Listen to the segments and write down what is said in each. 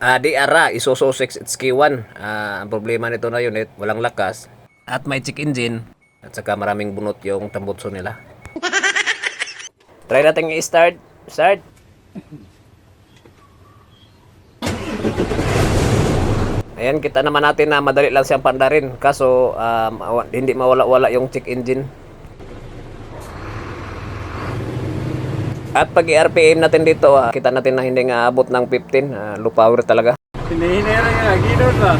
Ah, di ara, Isuzu 6HK1. Ah, ang problema nito na unit, walang lakas at may check engine at saka maraming bunot yung tambutso nila. Try natin i-start. Start. Ayan, kita naman natin na madali lang siyang pandarin. Kaso, um, hindi mawala-wala yung check engine. At pag i-RPM natin dito, ah, kita natin na hindi nga abot ng 15. ah, low power talaga. Hinahinay lang nga, ginod ba?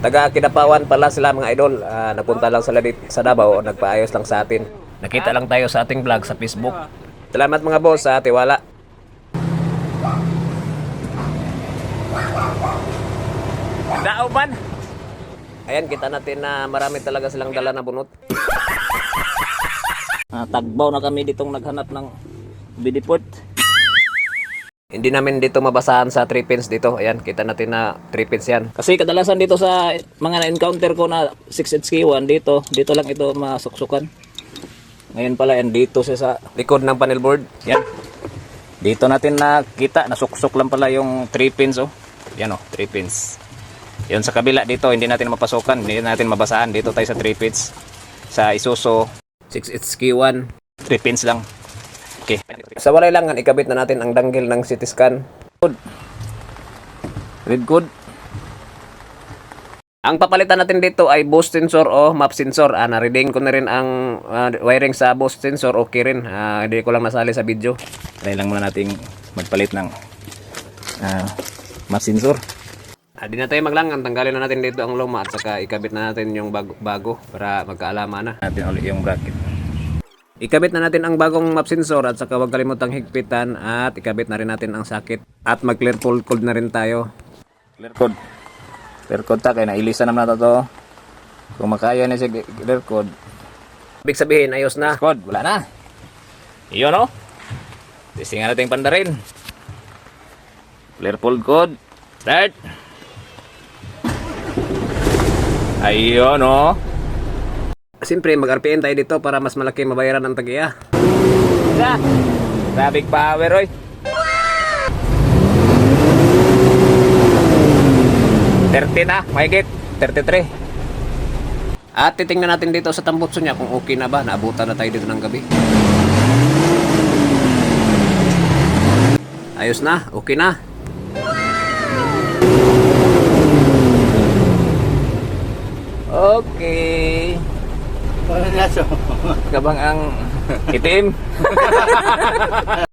Taga Kidapawan pala sila mga idol. Ah, napunta lang sila dito sa Davao, nagpaayos lang sa atin. Nakita lang tayo sa ating vlog sa Facebook. Salamat mga boss sa tiwala. Dauban! Ayan, kita natin na marami talaga silang dala na bunot. Ah, tagbaw na kami ditong naghanap ng bidipot. Hindi namin dito mabasahan sa 3 pins dito. Ayan, kita natin na 3 pins yan. Kasi kadalasan dito sa mga na-encounter ko na 6HK1 dito, dito lang ito masuksukan. Ngayon pala yan dito siya sa Likod ng panel board. yan. Dito natin nakita, nasuksok lang pala yung 3 pins oh. Yan oh, 3 pins. Yun sa kabila dito, hindi natin mapasukan, hindi natin mabasahan. Dito tayo sa 3 pins. Sa Isuzu, 6HK1. 3 pins lang. Okay. Sa walay langan, ikabit na natin ang danggil ng CT scan. Red code. Ang papalitan natin dito ay boost sensor o map sensor. Ah, na-reading ko na rin ang ah, wiring sa boost sensor. Okay rin. Ah, hindi ko lang nasali sa video. Try lang muna nating magpalit ng ah, map sensor. Ah, di na tayo maglangan. Tanggalin na natin dito ang luma at saka ikabit na natin yung bago, bago para magkaalaman na. Natin ulit yung bracket. Ikabit na natin ang bagong map sensor at saka huwag kalimutang higpitan at ikabit na rin natin ang sakit. At mag-clear pull code na rin tayo. Clear code. Clear code ta kay nailisa naman na to. Kung makaya ni si clear code. Ibig sabihin, ayos na. Code, wala na. Iyon oh. Testing natin yung pandarin. Clear pull code. Start. Ayun oh. Siyempre, mag-RPN tayo dito para mas malaki mabayaran ang tagiya. Isa. Grabe power oy. Thirty na, mahigit. 33. At titingnan natin dito sa tambutso niya kung okay na ba. Naabutan na tayo dito ng gabi. Ayos na, okay na. Okay. Naso. Kabang ang itim.